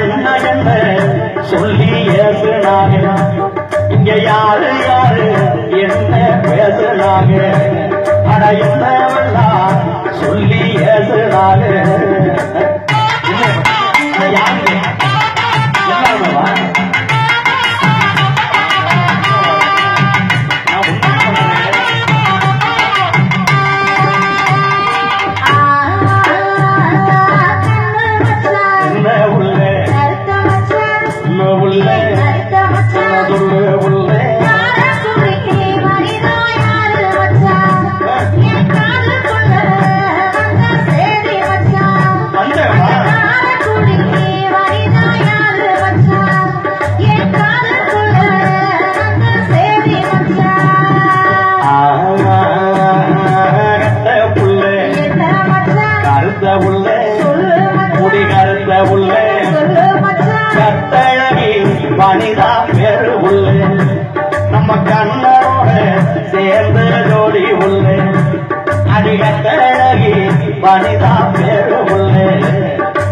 என்ன என்ன சொல்லி ஏசுனாங்க இங்க யாரு யாரு என்ன பேசுறாங்க? ஆனா என்னவெல்லாம் மனிதா பேரு உள்ளே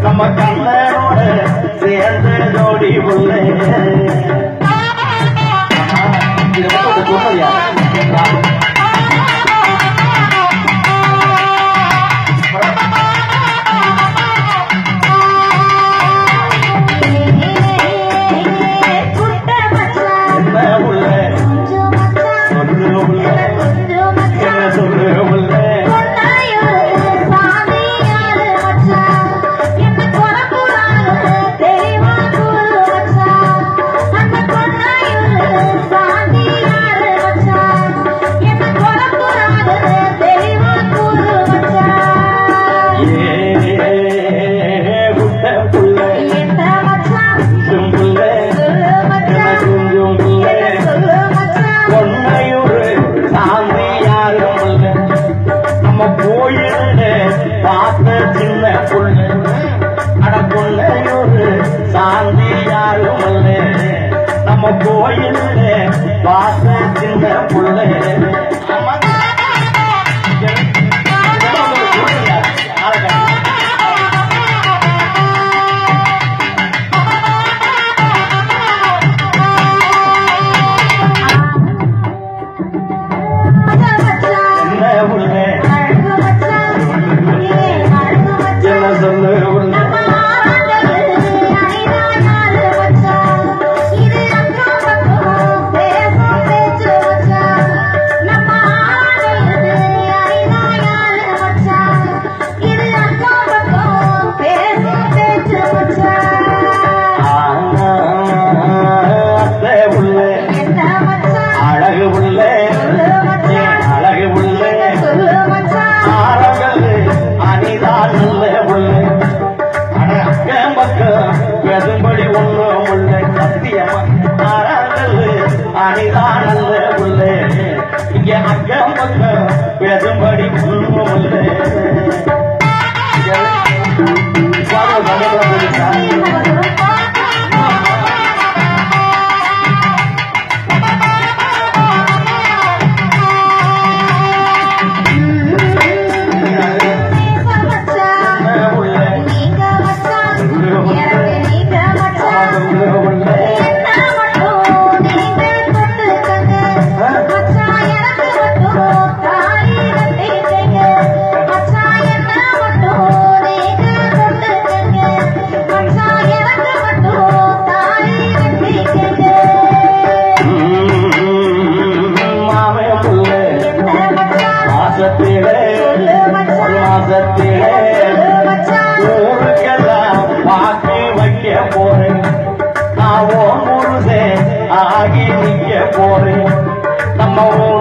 நம்ம கண்ணனோட சேர்ந்து ஜோடி உள்ளே. இது பொழுதே பக்கமக்க விழும்படி புல்வல்ல போரே நம்ம ஊர்